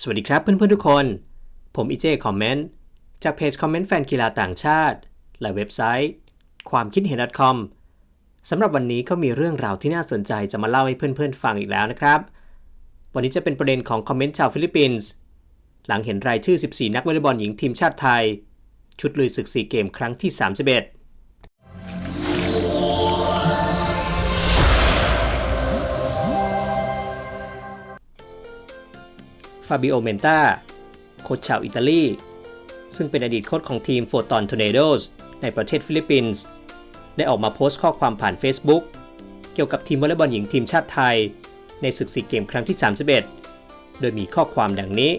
สวัสดีครับเพื่อนๆทุกคน ผมอีเจคอมเมนต์จากเพจคอมเมนต์แฟนกีฬาต่างชาติ และเว็บไซต์ ความคิดเห็น .com สำหรับวันนี้ก็มีเรื่องราวที่น่าสนใจจะมาเล่าให้เพื่อนๆฟังอีกแล้วนะครับ วันนี้จะเป็นประเด็นของคอมเมนต์ชาวฟิลิปปินส์หลังเห็นรายชื่อ 14 นักวอลเลย์บอลหญิงทีมชาติไทย ชุดลุยศึก4เกมครั้งที่ 31 ฟาบิโอเมนตาโค้ชชาวอิตาลี ซึ่งเป็นอดีตโค้ชของทีมโฟตอนทอร์เนโดสในประเทศฟิลิปปินส์ ได้ออกมาโพสต์ข้อความผ่าน Facebook เกี่ยวกับทีมวอลเลย์บอลหญิงทีมชาติไทย ในศึกซีเกมครั้งที่ 31 โดยมีข้อความดังนี้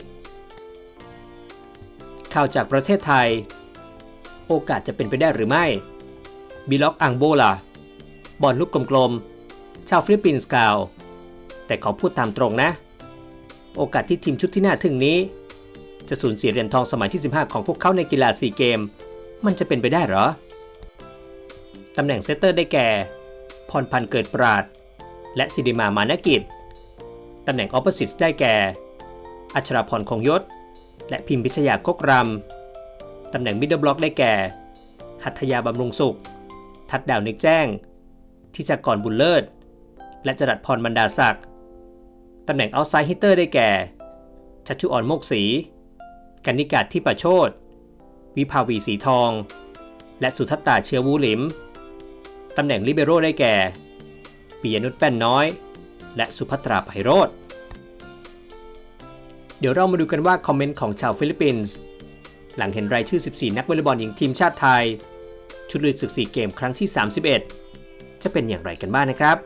ข่าวจากประเทศไทย โอกาสจะเป็นไปได้หรือไม่บิล็อกอังโบลาบอลลูกกลมๆ ชาวฟิลิปปินส์กล่าว แต่ขอพูดตามตรงนะ โอกาสที่ทีมชุดที่น่าทึ่งนี้ จะสูญเสียเหรียญทองสมัยที่ 15 ของพวกเขาในกีฬาซีเกม มันจะเป็นไปได้หรอ ตำแหน่งเซตเตอร์ได้แก่ พรพันธ์เกิดปราด และสิริมามานกิจ ตำแหน่งออปเปอร์ซิตได้แก่ อัชราพรคงยศ และพิมพิชยากกรำ ตำแหน่งมิดเดิลบล็อกได้แก่ หัตถยาบำรุงสุข ทัดดาวนึกแจ้ง ทิชากรบุญเลิศ และจรัดพรบรรดาศักดิ์ ตำแหน่งเอาไซด์ฮิตเตอร์ได้แก่ ชัชชุออนโมกศรีกันนิกาที่ประโชดวิภาวีสีทอง และสุทัตตาเชื้อวูหลิม ตำแหน่งลิเบโรได้แก่ปิยนุชแป้นน้อย และสุภัตราไพโรธเดี๋ยวเรามาดูกันว่าคอมเมนต์ของชาวฟิลิปปินส์หลังเห็นรายชื่อ 14 นักวอลเลย์บอลหญิงทีมชาติไทย ชุดลุยศึก4เกมครั้งที่ 31 จะเป็นอย่างไรกันบ้างนะครับ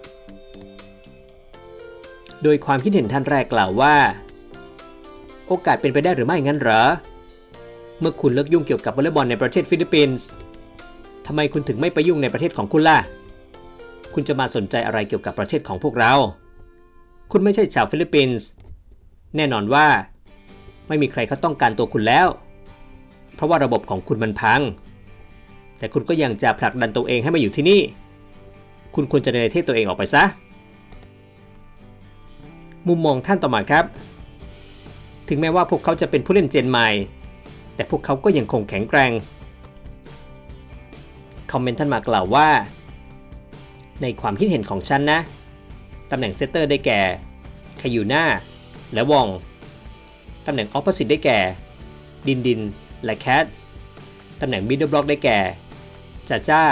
โดยความคิดเห็นท่านแรกกล่าวว่า โอกาสเป็นไปได้หรือไม่งั้นเหรอ เมื่อคุณเลิกยุ่งเกี่ยวกับวอลเลย์บอลในประเทศฟิลิปปินส์ทำไมคุณถึงไม่ไปยุ่งในประเทศของคุณล่ะ คุณจะมาสนใจอะไรเกี่ยวกับประเทศของพวกเรา คุณไม่ใช่ชาวฟิลิปปินส์แน่นอนว่า ไม่มีใครเขาต้องการตัวคุณแล้ว เพราะว่าระบบของคุณมันพัง แต่คุณก็ยังจะผลักดันตัวเองให้มาอยู่ที่นี่ คุณควรจะในรเทศตัวเองออกไปซะ มุมมองท่านต่อมาครับ ถึงแม้ว่าพวกเขาจะเป็นผู้เล่นเจนใหม่ แต่พวกเขาก็ยังคงแข็งแกร่ง คอมเมนต์ท่านมากล่าวว่า ในความคิดเห็นของฉันนะ ตำแหน่งเซตเตอร์ได้แก่คายูน่าและวอง ตำแหน่งออป o s สิตได้แก่ ดินดิน และแคท ตำแหน่งมิดเดิลบล็อกได้แก่จาจ้า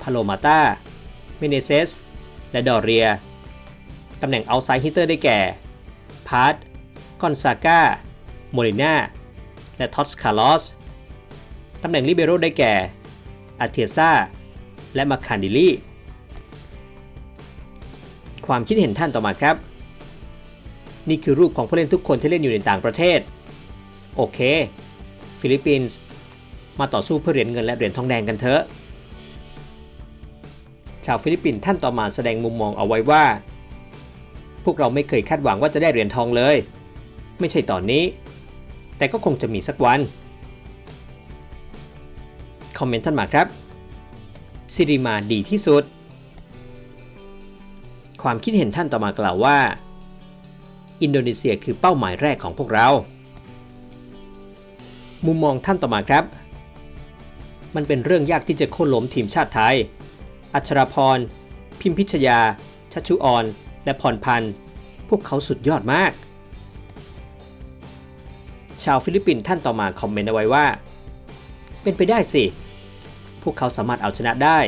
พาโลมาตาเมเนเซส และดอเรีย ตำแหน่งเอาไซด์ฮิตเตอร์ได้แก่ พาร์ตกอนซาก้าโมลิน่า และท็อตส์คาร์ลอส ตำแหน่งลิเบโรได้แก่ อาเทียซาและมาคานดิลีความคิดเห็นท่านต่อมาครับ นี่คือรูปของผู้เล่นทุกคนที่เล่นอยู่ในต่างประเทศ โอเค ฟิลิปปินส์มาต่อสู้เพื่อเหรียญเงินและเหรียญทองแดงกันเถอะ ชาวฟิลิปปินส์ท่านต่อมาแสดงมุมมองเอาไว้ว่า พวกเราไม่เคยคาดหวังว่าจะได้เหรียญทองเลย ไม่ใช่ตอนนี้ แต่ก็คงจะมีสักวัน คอมเมนต์ท่านมาครับซิริมาดีที่สุด ความคิดเห็นท่านต่อมากล่าวว่า อินโดนีเซียคือเป้าหมายแรกของพวกเรา มุมมองท่านต่อมาครับ มันเป็นเรื่องยากที่จะโค่นล้มทีมชาติไทย อัชราพร พิมพิชยา ชัชชุออน และพรพันธ์พวกเขาสุดยอดมาก ชาวฟิลิปปินส์ท่านต่อมาคอมเมนต์เอาไว้ว่า เป็นไปได้สิ พวกเขาสามารถเอาชนะได้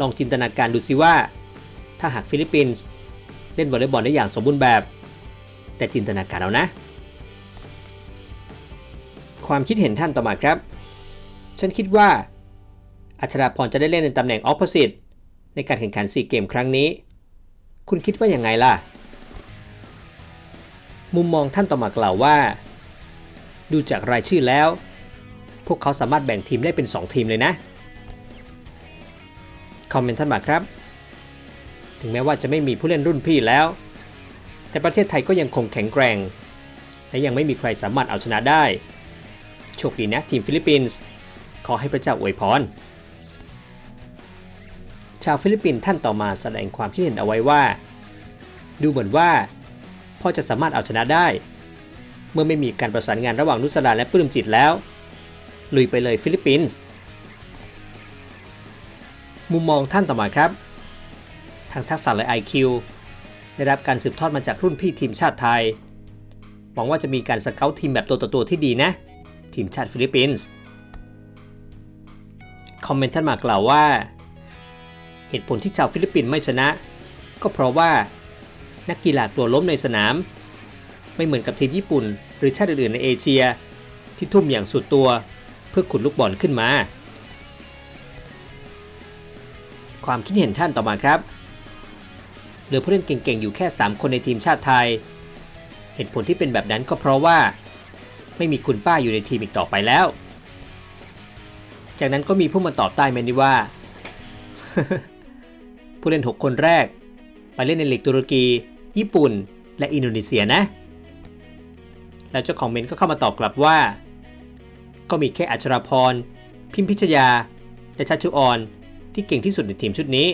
ลองจินตนาการดูสิว่า ถ้าหากฟิลิปปินส์เล่นวอลเลย์บอลได้อย่างสมบูรณ์แบบ แต่จินตนาการเอานะ ความคิดเห็นท่านต่อมาครับ ฉันคิดว่า อัชราพรจะได้เล่นในตำแหน่ง opposite ในการแข่งขัน4เกมครั้งนี้ คุณคิดว่าอย่างไงล่ะ มุมมองท่านต่อมากล่าวว่า ดูจากรายชื่อแล้ว พวกเขาสามารถแบ่งทีมได้เป็น 2 ทีมเลยนะ คอมเมนต์ท่านมาครับ ถึงแม้ว่าจะไม่มีผู้เล่นรุ่นพี่แล้ว แต่ประเทศไทยก็ยังคงแข็งแกร่ง และยังไม่มีใครสามารถเอาชนะได้ โชคดีนะทีมฟิลิปปินส์ ขอให้พระเจ้าอวยพร ชาวฟิลิปปินส์ท่านต่อมาแสดงความคิดเห็นเอาไว้ว่า ดูเหมือนว่าพ่อจะสามารถเอาชนะได้ เมื่อไม่มีการประสานงานระหว่างนุสราและปลื้มจิตแล้ว ลุยไปเลยฟิลิปปินส์มุมมองท่านต่อมาครับ ทางทักษะและ IQ ได้รับการสืบทอดมาจากรุ่นพี่ทีมชาติไทย หวังว่าจะมีการสเกลทีมแบบตัวต่อตัวที่ดีนะ ทีมชาติฟิลิปปินส์ คอมเมนต์ท่านมากล่าวว่า เหตุผลที่ชาวฟิลิปปินส์ไม่ชนะ ก็เพราะว่านักกีฬาตัวล้มในสนาม ไม่เหมือนกับทีมญี่ปุ่น หรือชาติอื่นๆในเอเชีย ที่ทุ่มอย่างสุดตัวเพื่อขุดลูกบอลขึ้นมา ความคิดเห็นท่านต่อมาครับเหลือผู้เล่นเก่งๆอยู่แค่ 3 คนในทีมชาติไทย เหตุผลที่เป็นแบบนั้นก็เพราะว่า ไม่มีคุณป้าอยู่ในทีมอีกต่อไปแล้ว จากนั้นก็มีผู้มาตอบใต้เมนนี้ว่า ผู้เล่น 6 คนแรก ไปเล่นในลีกตุรกี ญี่ปุ่น และอินโดนีเซียนะ แล้วเจ้าของเมนก็เข้ามาตอบกลับว่า ก็มีแค่อัชราพร พิมพิชยา และชัชชุออนที่เก่งที่สุดในทีมชุดนี้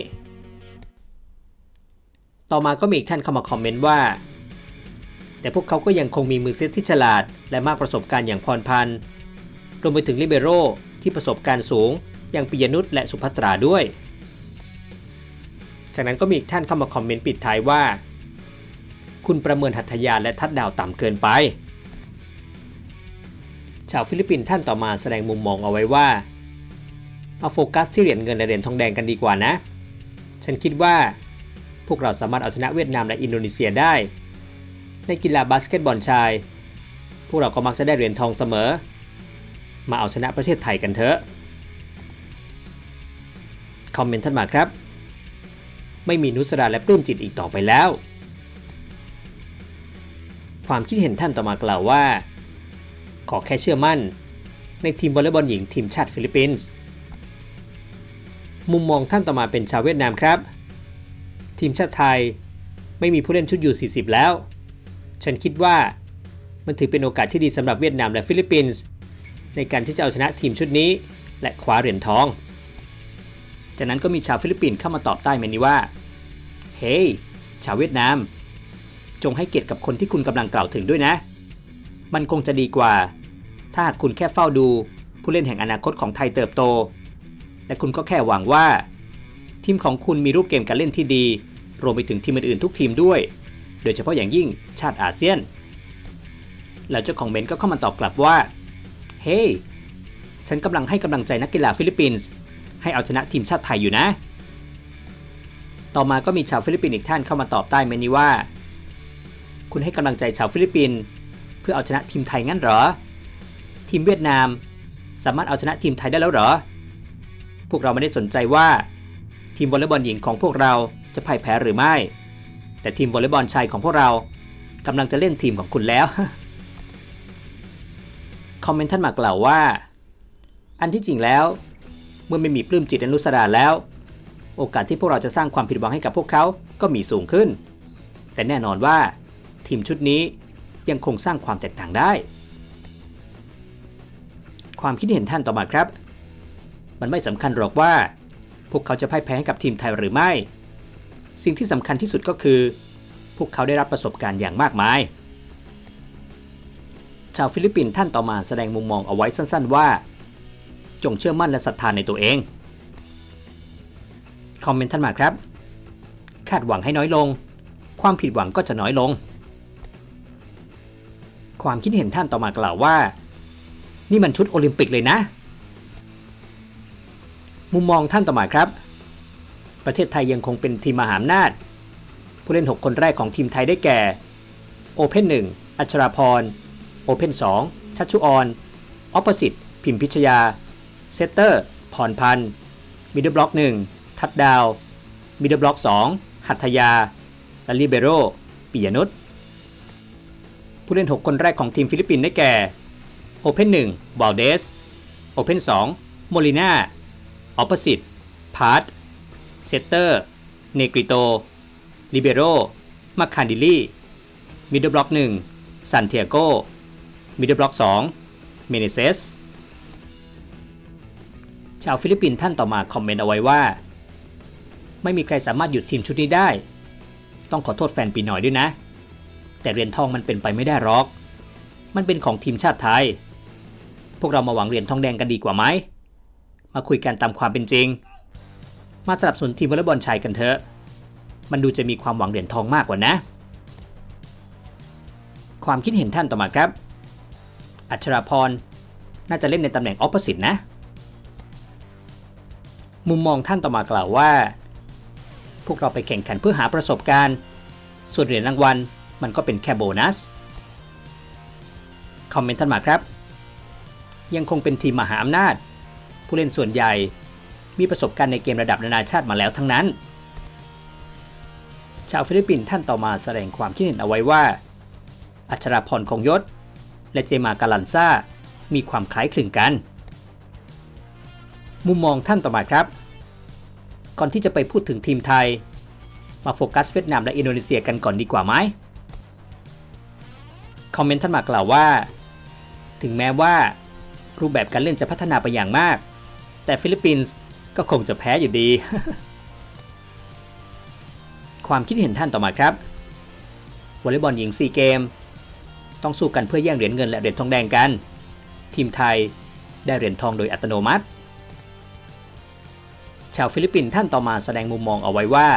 ต่อมาก็มีอีกท่านเข้ามาคอมเมนต์ว่า แต่พวกเขาก็ยังคงมีมือเซตที่ฉลาด และมากประสบการณ์อย่างพรพันธ์รวมไปถึงลิเบโรที่ประสบการณ์สูง อย่างปิยนุชและสุภัตราด้วย จากนั้นก็มีอีกท่านเข้ามาคอมเมนต์ปิดท้ายว่า คุณประเมินหัตถยานและทัดดาวต่ำเกินไป ชาวฟิลิปปินส์ท่านต่อมาแสดงมุมมองเอาไว้ว่า มาโฟกัสที่เหรียญเงินและเหรียญทองแดงกันดีกว่านะ ฉันคิดว่า พวกเราสามารถเอาชนะเวียดนามและอินโดนีเซียได้ ในกีฬาบาสเกตบอลชาย พวกเราก็มักจะได้เหรียญทองเสมอ มาเอาชนะประเทศไทยกันเถอะคอมเมนต์ท่านมาครับ ไม่มีนุสราและปลื้มจิตอีกต่อไปแล้ว ความคิดเห็นท่านต่อมากล่าวว่า ขอแค่เชื่อมั่น ในทีมวอลเลย์บอลหญิงทีมชาติฟิลิปปินส์มุมมองท่านต่อมาเป็นชาวเวียดนามครับ ทีมชาติไทยไม่มีผู้เล่นชุดยู40 แล้ว ฉันคิดว่ามันถือเป็นโอกาสที่ดีสำหรับเวียดนามและฟิลิปปินส์ในการที่จะเอาชนะทีมชุดนี้ และคว้าเหรียญทอง จากนั้นก็มีชาวฟิลิปปินส์เข้ามาตอบใต้เมนนี้ว่า เฮ้ยชาวเวียดนาม จงให้เกียรติกับคนที่คุณกำลังกล่าวถึงด้วยนะ มันคงจะดีกว่า ถ้าหากคุณแค่เฝ้าดูผู้เล่นแห่งอนาคตของไทยเติบโต และคุณก็แค่หวังว่า ทีมของคุณมีรูปเกมการเล่นที่ดี รวมไปถึงทีมอื่นๆทุกทีมด้วย โดยเฉพาะอย่างยิ่งชาติอาเซียน แล้วเจ้าของเมนก็เข้ามาตอบกลับว่า เฮ้ hey, ฉันกำลังให้กำลังใจนักกีฬาฟิลิปปินส์ให้เอาชนะทีมชาติไทยอยู่นะ ต่อมาก็มีชาวฟิลิปปินส์อีกท่านเข้ามาตอบใต้เมนี้ว่า คุณให้กำลังใจชาวฟิลิปปินส์เพื่อเอาชนะทีมไทยงั้นเหรอ ทีมเวียดนาม สามารถเอาชนะทีมไทยได้แล้วเหรอ พวกเราไม่ได้สนใจว่า ทีมวอลเลย์บอลหญิงของพวกเราจะพ่ายแพ้หรือไม่ แต่ทีมวอลเลย์บอลชายของพวกเรากำลังจะเล่นทีมของคุณแล้ว คอมเมนต์ท่านมากล่าวว่า อันที่จริงแล้ว เมื่อไม่มีปลื้มจิตอนุสราแล้ว โอกาสที่พวกเราจะสร้างความผิดหวังให้กับพวกเขาก็มีสูงขึ้น แต่แน่นอนว่า ทีมชุดนี้ยังคงสร้างความแตกต่างได้ ความคิดเห็นท่านต่อมาครับ มันไม่สำคัญหรอกว่า พวกเขาจะพ่ายแพ้ให้กับทีมไทยหรือไม่ สิ่งที่สำคัญที่สุดก็คือ พวกเขาได้รับประสบการณ์อย่างมากมาย ชาวฟิลิปปินส์ท่านต่อมาแสดงมุมมองเอาไว้สั้น ๆ ว่า จงเชื่อมั่นและศรัทธาในตัวเอง คอมเมนต์ท่านมาครับ คาดหวังให้น้อยลง ความผิดหวังก็จะน้อยลง ความคิดเห็นท่านต่อมากล่าวว่า นี่มันชุดโอลิมปิกเลยนะ มุมมองท่านต่อมาครับ ประเทศไทยยังคงเป็นทีมมหาอำนาจ ผู้เล่น 6 คนแรกของทีมไทยได้แก่โอเพน1อัชราพรโอเพน2ชัชชุออนออปปอสิตพิมพิชยา เซตเตอร์ พรพันธ์มิดเดิลบล็อก1 ทัดดาวมิดเดิลบล็อก 2 หัตถยาและลิเบโรปิยนุชผู้เล่น 6 คนแรกของทีมฟิลิปปินส์ได้แก่โอเพน1วาลเดสโอเพน2โมลิน่าออปเปอร์สิตพาร์ตเซตเตอร์เนกริโตลิเบโรมาคานดิลี่มิดเดิลบล็อก1ซันเทียโกมิดเดิลบล็อก2เมเนเซสชาวฟิลิปปินส์ท่านต่อมาคอมเมนต์เอาไว้ว่า ไม่มีใครสามารถหยุดทีมชุดนี้ได้ ต้องขอโทษแฟนปีหน่อยด้วยนะ แต่เหรียญทองมันเป็นไปไม่ได้หรอก มันเป็นของทีมชาติไทย พวกเรามาหวังเหรียญทองแดงกันดีกว่าไหม มาคุยกันตามความเป็นจริง มาสนับสนุนทีมวอลเลย์บอลชายกันเถอะ มันดูจะมีความหวังเหรียญทองมากกว่านะ ความคิดเห็นท่านต่อมาครับ อัชราพร น่าจะเล่นในตำแหน่งออป o s สิ e นะ มุมมองท่านต่อมากล่าวว่า พวกเราไปแข่งขันเพื่อหาประสบการณ์ ส่วนเหรียญรางวัลมันก็เป็นแค่โบนัส คอมเมนต์ท่านมาครับ ยังคงเป็นทีมมหาอำนาจ ผู้เล่นส่วนใหญ่มีประสบการณ์ในเกมระดับนานาชาติมาแล้วทั้งนั้น ชาวฟิลิปปินส์ท่านต่อมาแสดงความคิดเห็นเอาไว้ว่า อัชราพรคงยศ และเจมากาลันซ่ามีความคล้ายคลึงกัน มุมมองท่านต่อมาครับ ก่อนที่จะไปพูดถึงทีมไทย มาโฟกัสเวียดนามและอินโดนีเซียกันก่อนดีกว่าไหมคอมเมนต์ท่านมากล่าวว่า ถึงแม้ว่า รูปแบบการเล่นจะพัฒนาไปอย่างมาก แต่ฟิลิปปินส์ก็คงจะแพ้อยู่ดี ความคิดเห็นท่านต่อมาครับวอลเลย์บอลหญิง 4 เกม ต้องสู้กันเพื่อแย่งเหรียญเงินและเหรียญทองแดงกัน ทีมไทยได้เหรียญทองโดยอัตโนมัติ ชาวฟิลิปปินส์ท่านต่อมาแสดงมุมมองเอาไว้ว่า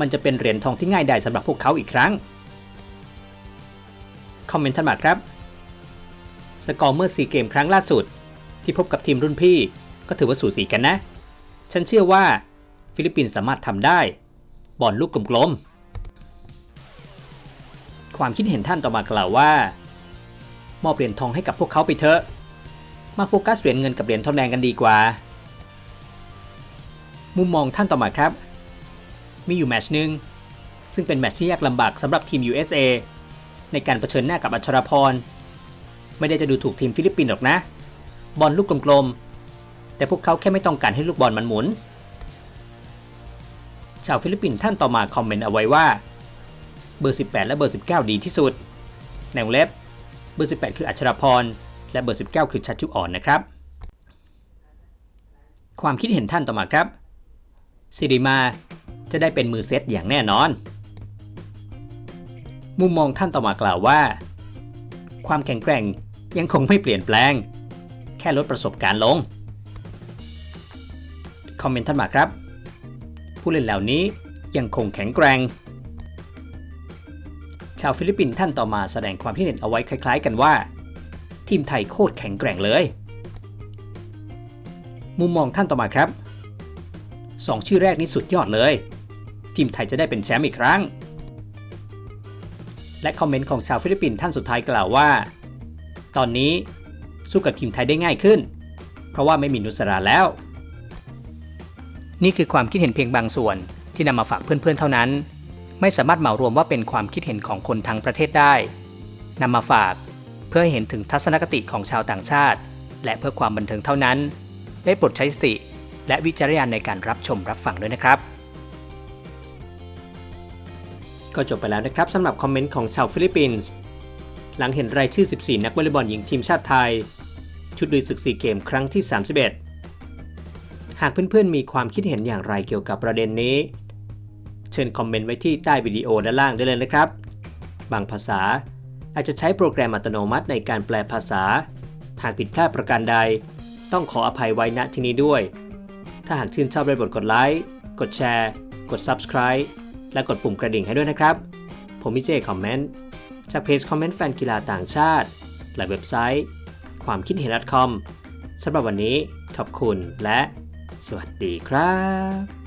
มันจะเป็นเหรียญทองที่ง่ายได้สำหรับพวกเขาอีกครั้ง คอมเมนต์ท่านมาครับ สกอร์เมื่อ4เกมครั้งล่าสุด ที่พบกับทีมรุ่นพี่ก็ถือว่าสูสีกันนะ ฉันเชื่อว่าฟิลิปปินส์สามารถทำได้ บอลลูกกลมๆ ความคิดเห็นท่านต่อมากล่าวว่ามอบเหรียญทองให้กับพวกเขาไปเถอะ มาโฟกัสเหรียญเงินกับเหรียญทองแดงกันดีกว่า มุมมองท่านต่อมาครับ มีอยู่แมชหนึ่งซึ่งเป็นแมชที่ยากลำบากสำหรับทีม USA ในการเผชิญหน้ากับอัชราพร ไม่ได้จะดูถูกทีมฟิลิปปินส์หรอกนะ บอลลูกกลมๆ แต่พวกเขาแค่ไม่ต้องการให้ลูกบอลมันหมุน ชาวฟิลิปปินส์ท่านต่อมาคอมเมนต์เอาไว้ว่า เบอร์ 18 และเบอร์ 19 ดีที่สุด ในวงเล็บ เบอร์ 18 คืออัชราพร และเบอร์ 19 คือชัชชุอ่อนนะครับ ความคิดเห็นท่านต่อมาครับ ซิริมาจะได้เป็นมือเซตอย่างแน่นอน มุมมองท่านต่อมากล่าวว่า ความแข็งแกร่งยังคงไม่เปลี่ยนแปลง แค่ลดประสบการณ์ลง คอมเมนต์ท่านมาครับ ผู้เล่นเหล่านี้ยังคงแข็งแกร่ง ชาวฟิลิปปินส์ท่านต่อมาแสดงความคิดเห็นเอาไว้คล้าย ๆ กันว่า ทีมไทยโคตรแข็งแกร่งเลย มุมมองท่านต่อมาครับ สองชื่อแรกนี้สุดยอดเลย ทีมไทยจะได้เป็นแชมป์อีกครั้ง และคอมเมนต์ของชาวฟิลิปปินส์ท่านสุดท้ายกล่าวว่า ตอนนี้สู้กับทีมไทยได้ง่ายขึ้น เพราะว่าไม่มีนุสราแล้ว นี่คือความคิดเห็นเพียงบางส่วนที่นำมาฝากเพื่อนๆเท่านั้น ไม่สามารถเหมารวมว่าเป็นความคิดเห็นของคนทั้งประเทศได้นำมาฝากเพื่อให้เห็นถึงทัศนคติของชาวต่างชาติ และเพื่อความบันเทิงเท่านั้น ได้โปรดใช้สติ และวิจารณญาณในการรับชมรับฟังด้วยนะครับ ก็จบไปแล้วนะครับสำหรับคอมเมนต์ของชาวฟิลิปปินส์หลังเห็นรายชื่อ 14 นักวอลเลย์บอลหญิงทีมชาติไทย ชุดลุยศึกซีเกมครั้งที่ 31 หากเพื่อนๆมีความคิดเห็นอย่างไรเกี่ยวกับประเด็นนี้ เชิญคอมเมนต์ไว้ที่ใต้วิดีโอด้านล่างได้เลยนะครับ บางภาษาอาจจะใช้โปรแกรมอัตโนมัติในการแปลภาษา หากผิดพลาดประการใด ต้องขออภัยไว้ณที่นี้ด้วย ถ้าหากชื่นชอบได้โปรดกดไลค์ กดแชร์ กด Subscribe และกดปุ่มกระดิ่งให้ด้วยนะครับ ผมมิเจคอมเมนต์ จากเพจคอมเมนต์แฟนกีฬาต่างชาติ และเว็บไซต์ ความคิดเห็น .com สำหรับวันนี้ขอบคุณและ สวัสดีครับ